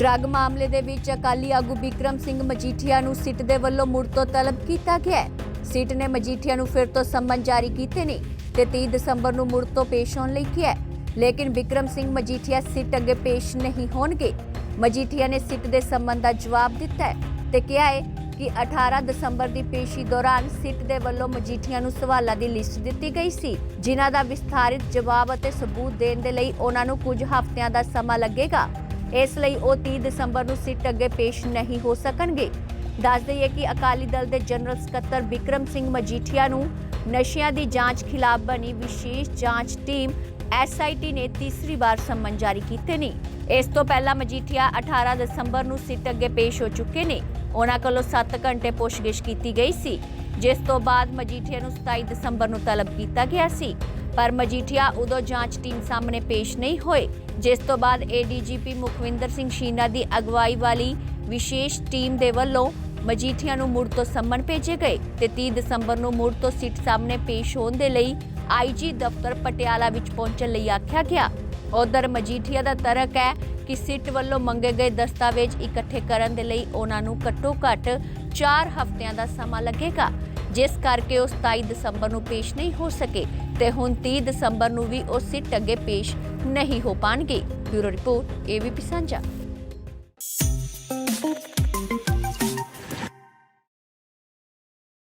Drug ਮਾਮਲੇ ਦੇ ਵਿੱਚ ਅਕਾਲੀ ਆਗੂ ਵਿਕਰਮ ਸਿੰਘ ਮਜੀਠੀਆ ਨੂੰ ਸਿੱਟ ਦੇ ਵੱਲੋਂ ਮੁੜ ਤੋਂ ਤਲਬ ਕੀਤਾ ਗਿਆ ਸਿੱਟ ਨੇ ਮਜੀਠੀਆ ਨੂੰ ਫਿਰ ਤੋਂ ਸੰਮਨ ਜਾਰੀ ਕੀਤੇ ਨੇ ਤੇ 30 ਦਸੰਬਰ ਨੂੰ ਮੁੜ ਤੋਂ ਪੇਸ਼ ਹੋਣ ਲਈ ਕਿਹਾ ਲੇਕਿਨ ਵਿਕਰਮ ਸਿੰਘ ਮਜੀਠੀਆ ਸਿੱਟ ਅੱਗੇ ਪੇਸ਼ ਨਹੀਂ ਹੋਣਗੇ। ਮਜੀਠੀਆ ਨੇ ਸਿੱਟ ਦੇ ਸੰਬੰਧ ਦਾ ਜਵਾਬ ਦਿੱਤਾ ਹੈ ਤੇ ਕਿਹਾ ਹੈ ਕਿ 18 ਦਸੰਬਰ ਦੀ ਪੇਸ਼ੀ ਦੌਰਾਨ ਸਿੱਟ ਦੇ ਵੱਲੋਂ ਮਜੀਠੀਆ ਨੂੰ ਸਵਾਲਾਂ ਦੀ ਲਿਸਟ ਦਿੱਤੀ ਗਈ ਸੀ। ਜਿਨ੍ਹਾਂ ਦਾ ਵਿਸਥਾਰਿਤ ਜਵਾਬ ਅਤੇ ਸਬੂਤ ਦੇਣ ਦੇ ਲਈ ਉਹਨਾਂ ਨੂੰ ਕੁਝ ਹਫ਼ਤਿਆਂ ਦਾ ਸਮਾਂ ਲੱਗੇਗਾ। ਇਸ ਲਈ ਉਹ 30 ਦਸੰਬਰ ਨੂੰ ਸਿੱਟ ਅੱਗੇ ਪੇਸ਼ ਨਹੀਂ ਹੋ ਸਕਣਗੇ। ਦੱਸ ਦਈਏ ਕਿ ਅਕਾਲੀ ਦਲ ਦੇ ਜਨਰਲ ਸਕੱਤਰ ਵਿਕਰਮ ਸਿੰਘ ਮਜੀਠੀਆ ਨੂੰ ਨਸ਼ਿਆਂ ਦੀ ਜਾਂਚ ਖਿਲਾਫ ਬਣੀ ਵਿਸ਼ੇਸ਼ ਜਾਂਚ ਟੀਮ ਐਸਆਈਟੀ ਨੇ ਤੀਸਰੀ ਵਾਰ ਸੰਮਨ ਜਾਰੀ ਕੀਤੇ ਨੇ। ਇਸ ਤੋਂ ਪਹਿਲਾਂ ਮਜੀਠੀਆ 18 ਦਸੰਬਰ ਨੂੰ ਸਿੱਟ ਅੱਗੇ ਪੇਸ਼ ਹੋ ਚੁੱਕੇ ਨੇ। ਉਹਨਾਂ ਕੋਲੋਂ 7 ਘੰਟੇ ਪੁੱਛਗਿੱਛ ਕੀਤੀ ਗਈ ਸੀ, ਜਿਸ ਤੋਂ ਬਾਅਦ ਮਜੀਠੀਆ ਨੂੰ 27 ਦਸੰਬਰ ਨੂੰ ਤਲਬ ਕੀਤਾ ਗਿਆ ਸੀ। ਪਰ ਮਜੀਠੀਆ ਉਦੋਂ ਜਾਂਚ ਟੀਮ ਸਾਹਮਣੇ ਪੇਸ਼ ਨਹੀਂ ਹੋਏ ਜਿਸ ਤੋਂ ਬਾਅਦ ਏਡੀਜੀਪੀ ਮੁਖਵਿੰਦਰ ਸਿੰਘ ਸ਼ੀਨਾ ਦੀ ਅਗਵਾਈ ਵਾਲੀ ਵਿਸ਼ੇਸ਼ ਟੀਮ ਦੇ ਵੱਲੋਂ ਮਜੀਠੀਆ ਨੂੰ ਮੁੜ ਤੋਂ ਸੰਮਨ ਭੇਜੇ ਗਏ ਤੇ 30 ਦਸੰਬਰ ਨੂੰ ਮੁੜ ਤੋਂ ਸਿੱਟ ਸਾਹਮਣੇ ਪੇਸ਼ ਹੋਣ ਦੇ ਲਈ ਆਈਜੀ ਦਫ਼ਤਰ ਪਟਿਆਲਾ ਵਿੱਚ ਪਹੁੰਚਣ ਲਈ ਆਖਿਆ ਗਿਆ। ਉਧਰ ਮਜੀਠੀਆ ਦਾ ਤਰਕ ਹੈ ਕਿ ਸਿੱਟ ਵੱਲੋਂ ਮੰਗੇ ਗਏ ਦਸਤਾਵੇਜ਼ ਇਕੱਠੇ ਕਰਨ ਦੇ ਲਈ ਉਹਨਾਂ ਨੂੰ ਘੱਟੋ-ਘੱਟ 4 ਹਫ਼ਤਿਆਂ ਦਾ ਸਮਾਂ ਲੱਗੇਗਾ। ਜਿਸ ਕਰਕੇ ਉਹ 27 ਦਸੰਬਰ ਨੂੰ ਪੇਸ਼ ਨਹੀਂ ਹੋ ਸਕੇ ਤੇ ਹੁਣ 30 ਦਸੰਬਰ ਨੂੰ ਵੀ ਉਹ ਸਿੱਟ ਅੱਗੇ ਪੇਸ਼ ਨਹੀਂ ਹੋ ਪਾਣਗੇ। ਬਿਊਰੋ ਰਿਪੋਰਟ, ਏਬੀਪੀ ਸਾਂਝਾ।